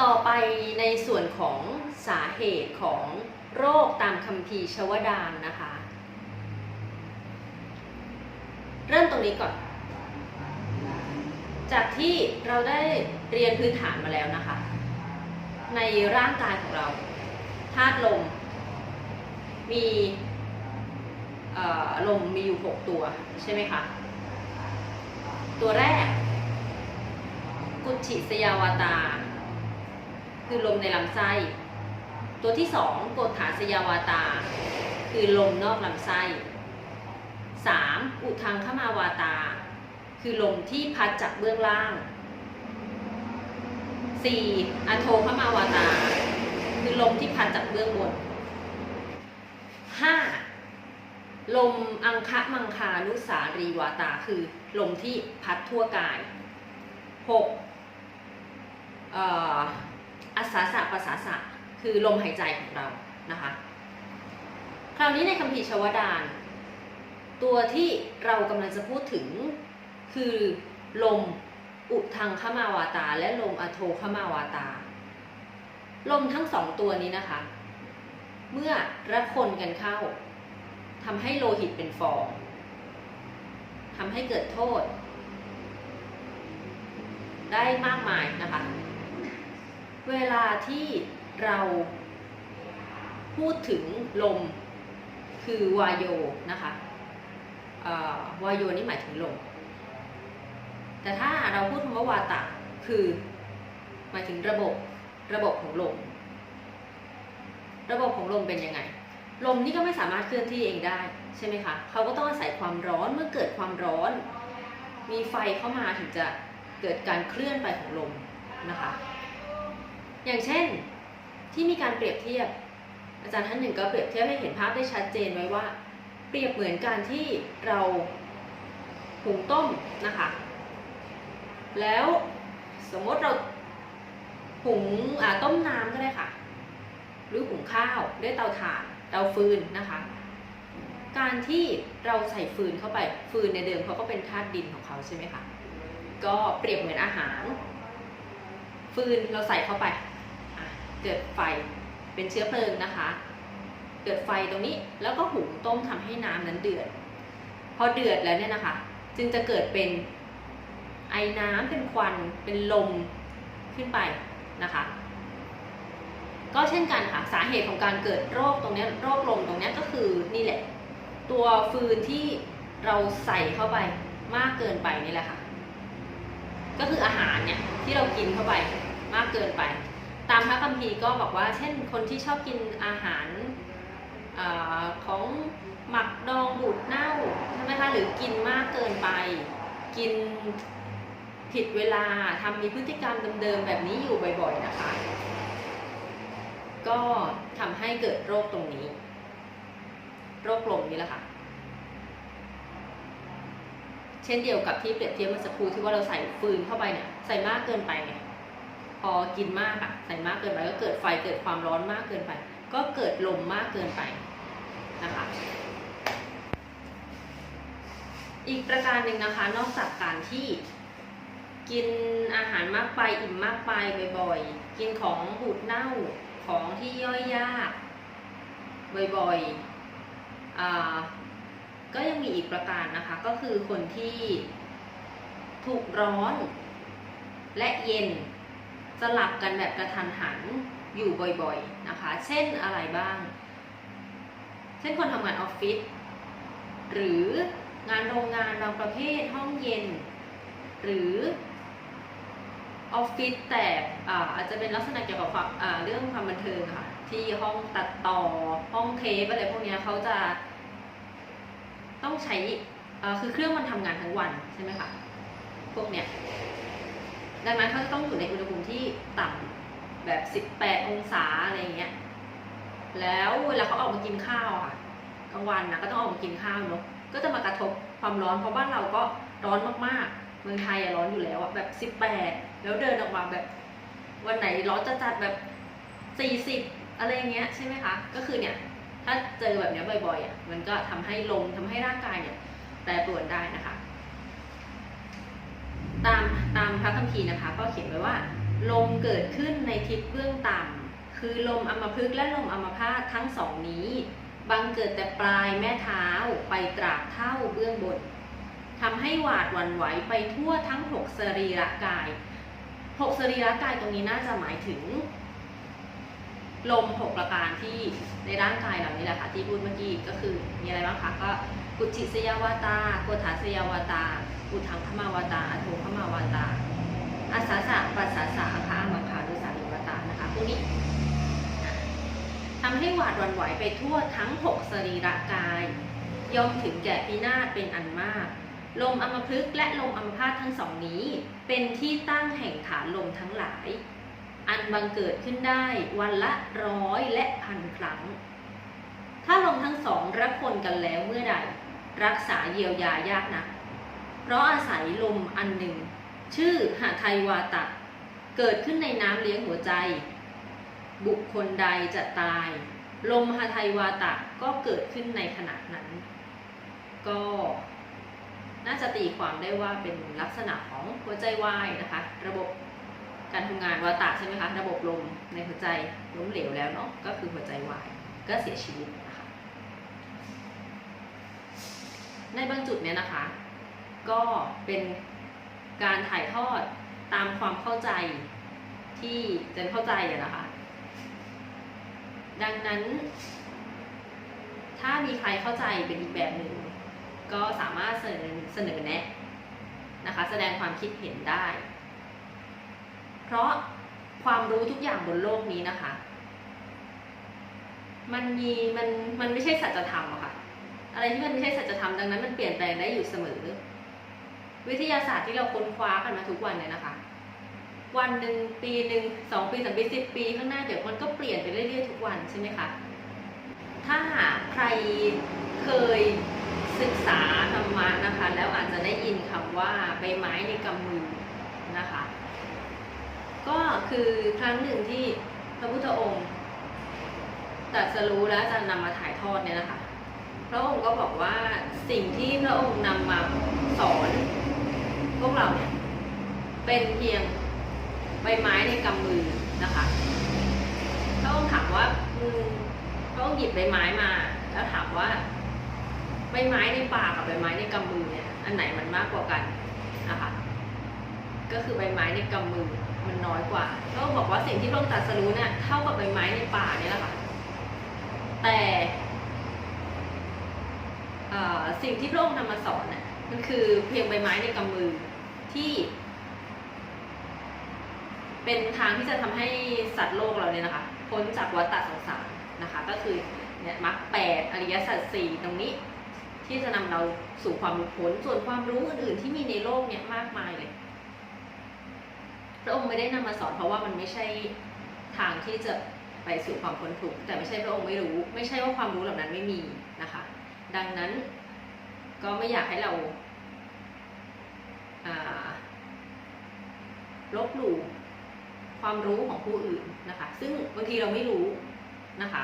ต่อไปในส่วนของสาเหตุของโรคตามคัมภีร์ชวดานนะคะ เริ่มตรงนี้ก่อน จากที่เราได้เรียนพื้นฐานมาแล้วนะคะ ในร่างกายของเราธาตุลม มีลมมีอยู่ 6 ตัวใช่ไหมคะ ตัวแรก กุชิสยาวตา คือลมในลำไส้ ตัวที่สองโกฏฐาสยาวาตา คือลมนอกลำไส้สามอุทังขมาวาตา คือลมที่พัดจากเบื้องล่างสี่อโทขมาวาตา คือลมที่พัดจากเบื้องบนห้าลมอังคะมังคานุสารีวาตา คือลมที่พัดทั่วกายหกเอ่อ อาสาสะภาษาสะคือลมหายใจของเรานะคะ คราวนี้ในคัมภีร์ชวดาน ตัวที่เรากำลังจะพูดถึงคือลมอุทังขมาวาตา และลมอโทขมาวาตา ลมทั้งสองตัวนี้นะคะ เมื่อระคนกันเข้าทำให้โลหิตเป็นฟองทำให้เกิดโทษ ได้มากมายนะคะ เวลาที่เราพูดถึงลมคือวายโยนะคะวายโยนี่หมายถึงลม แต่ถ้าเราพูดคำว่าวาตะคือหมายถึงระบบระบบของลม ระบบของลมเป็นยังไง ลมนี่ก็ไม่สามารถเคลื่อนที่เองได้ใช่ไหมคะเขาก็ต้องอาศัยความร้อนเมื่อเกิดความร้อน มีไฟเข้ามาถึงจะเกิดการเคลื่อนไปของลมนะคะ อย่างเช่นที่มีการเปรียบเทียบ อาจารย์ท่านหนึ่งก็เปรียบเทียบให้เห็นภาพได้ชัดเจนไว้ว่า เปรียบเหมือนการที่เราหุงต้มนะคะ แล้วสมมติเราหุงต้มน้ำก็ได้ค่ะ หรือหุงข้าวด้วยเตาถ่านเตาฟืนนะคะ การที่เราใส่ฟืนเข้าไปฟืนในเดิมเขาก็เป็นธาตุดินของเขาใช่ไหมคะก็เปรียบเหมือนอาหาร ฟืนเราใส่เข้าไป เกิดไฟเป็นเชื้อเพลิงนะคะ เกิดไฟตรงนี้แล้วก็หุงต้มทำให้น้ำนั้นเดือด พอเดือดแล้วเนี่ยนะคะ จึงจะเกิดเป็นไอน้ำเป็นควันเป็นลมขึ้นไปนะคะ ก็เช่นกันค่ะสาเหตุของการเกิดโรคตรงนี้โรคลมตรงนี้ก็คือนี่แหละ ตัวฟืนที่เราใส่เข้าไปมากเกินไปนี่แหละค่ะ ก็คืออาหารเนี่ยที่เรากินเข้าไปมากเกินไป ตามพระคัมภีร์ก็บอกว่า เช่นคนที่ชอบกินอาหารอของหมักดองบูดเน่าใช่ไหมคะหรือกินมากเกินไป กินผิดเวลาทำมีพฤติกรรมเดิมๆแบบนี้อยู่บ่อยๆนะคะ ก็ทำให้เกิดโรคตรงนี้ โรคลมนี่แหละค่ะ เช่นเดียวกับที่เปรียบเทียบเมื่อสักครู่ที่ว่าเราใส่ฟืนเข้าไปเนี่ยใส่มากเกินไปไงพ อกินมากอะใส่มากเกินไปก็เกิดไฟเกิดความร้อนมากเกินไป ก็เกิดลมมากเกินไปนะคะอีกประการหนึ่งนะคะ นอกจากการที่กินอาหารมากไปอิ่มมากไปบ่อยๆ กินของบูดเน่าของที่ย่อยยากบ่อยๆก็ยังมีอีกประการนะคะ ก็คือคนที่ถูกร้อนและเย็น สลับกันแบบกระทันหันอยู่บ่อยๆนะคะ เช่นอะไรบ้าง เช่นคนทำงานออฟฟิศหรืองานโรงงานบางประเภทห้องเย็น หรือออฟฟิศแต่อาจจะเป็นลักษณะเกี่ยวกับความเรื่องความบันเทิงค่ะ ที่ห้องตัดต่อห้องเทปอะไรพวกนี้เขาจะต้องใช้คือเครื่องมันทำงานทั้งวันใช่ไหมคะพวกเนี้ย ดังนั้นเขาจะต้องอยู่ในอุณหภูมิที่ต่ำแบบ 18 องศาอะไรอย่างเงี้ย แล้วเวลาเขาออกมากินข้าวอะค่ะกลางวันนะก็ต้องออกมากินข้าวเนาะ ก็จะมากระทบความร้อนเพราะบ้านเราก็ร้อนมากๆ เมืองไทยอะร้อนอยู่แล้วอะแบบสิบแล้วเดินออกมาแบบ วันไหนร้อนจะจัดแบบสี่สิบอะไรอย่างเงี้ยใช่ไหมคะ ก็คือเนี่ยถ้าเจอแบบเนี้ยบ่อยๆอะมันก็ทำให้ลมทำให้ร่างกายเนี่ยแปรปรวนได้นะคะ ตามตามพระ คีนะคะก็เขียนไว้ว่า ลมเกิดขึ้นในทิศเบื้องต่ำคือลมอมพฤกและลมอมพาตทั้งสองนี้บังเกิดแต่ปลายแม่เท้าไปตราบเท่าเบื้องบนทำให้หวาดหวั่นไหวไปทั่วทั้งหกสรีระกายหกสรีระกายตรงนี้น่าจะหมายถึง ลมหกประการที่ในร่างกายเรานี่แหละค่ะที่พูดเมื่อกี้ก็คือมีอะไรบ้างคะก็กุจิสยาวาตาโกฏาสยาวาตาอุทังขมาวาตาอโทขมาวาตา อาสาสะปัสสาสะอาคามังคาดุสาริวตานะคะพวกนี้ทำให้หวาดหวั่นไหวไปทั่วทั้งหกสรีระกาย ย่อมถึงแก่พินาศเป็นอันมาก ลมอมพฤกษ์และลมอมพาตทั้งสองนี้ เป็นที่ตั้งแห่งฐานลมทั้งหลาย อันบังเกิดขึ้นได้วันละร้อยและพันครั้ง ถ้าลมทั้งสองรักคนกันแล้วเมื่อใด รักษาเยียวยายากนะเพราะอาศัยลมอันหนึ่ง ชื่อหาไทยวาตะ เกิดขึ้นในน้ำเลี้ยงหัวใจ บุคคลใดจะตาย ลมหาไทยวาตะก็เกิดขึ้นในขณะนั้น ก็น่าจะตีความได้ว่าเป็นลักษณะของหัวใจวายนะคะ ระบบการทำงานวาตะใช่ไหมคะระบบลมในหัวใจล้มเหลวแล้วเนาะก็คือหัวใจวายก็เสียชีวิตนะคะในบางจุดเนี่ยนะคะ ก็เป็น การถ่ายทอดตามความเข้าใจที่เจนเข้าใจอะนะคะ ดังนั้น ถ้ามีใครเข้าใจเป็นอีกแบบหนึ่ง ก็สามารถเสนอเสนอแนะนะคะ แสดงความคิดเห็นได้ เพราะความรู้ทุกอย่างบนโลกนี้นะคะ มันมีมันมันไม่ใช่สัจธรรมอะค่ะ อะไรที่มันไม่ใช่สัจธรรมดังนั้นมันเปลี่ยนแปลงได้อยู่เสมอ วิทยาศาสตร์ที่เราค้นคว้ากันมาทุกวันเนี่ยนะคะ วันหนึ่งปีหนึ่งสองปีสามปีสิบปีข้างหน้าเดี๋ยวมันก็เปลี่ยนไปเรื่อยๆทุกวันใช่ไหมคะถ้าหากใครเคยศึกษาธรรมะนะคะ แล้วอาจจะได้ยินคำว่าใบไม้ในกำมือนะคะ ก็คือครั้งหนึ่งที่พระพุทธองค์ตรัสรู้และจะนำมาถ่ายทอดเนี่ยนะคะ พระองค์ก็บอกว่าสิ่งที่พระองค์นำมาสอนพวกเราเนี่ย เป็นเพียงใบไม้ในกำมือนะคะพระองค์ถามว่าอืมพระองค์หยิบใบไม้มา แล้วถามว่าใบไม้ในปากกับใบไม้ในกำมือเนี่ย อันไหนมันมากกว่ากันนะคะก็คือใบไม้ในกำมือมันน้อยกว่าพระองค์บอกว่าสิ่งที่พระองค์ตรัสรู้เนี่ยเท่ากับใบไม้ในป่าเนี่ยแหละค่ะแต่สิ่งที่พระองค์นำมาสอนน่ะมันคือเพียงใบไม้ในกำมือที่ เป็นทางที่จะทำให้สัตว์โลกเราเนี่ยนะคะพ้นจากวัฏฏะสงสารนะคะ ก็คือเนี่ยมรรคแปดอริยสัจสี่ตรงนี้ ที่จะนำเราสู่ความหลุดพ้นส่วนความรู้อื่นๆที่มีในโลกเนี่ยมากมายเลยพระองค์ไม่ได้นำมาสอนเพราะว่ามันไม่ใช่ทางที่จะไปสู่ความพ้นทุกข์แต่ไม่ใช่พระองค์ไม่รู้ ไม่ใช่ว่าความรู้เหล่านั้นไม่มีนะคะ ดังนั้นก็ไม่อยากให้เราอ่าลบหลู่ ความรู้ของผู้อื่นนะคะ ซึ่งบางทีเราไม่รู้นะคะ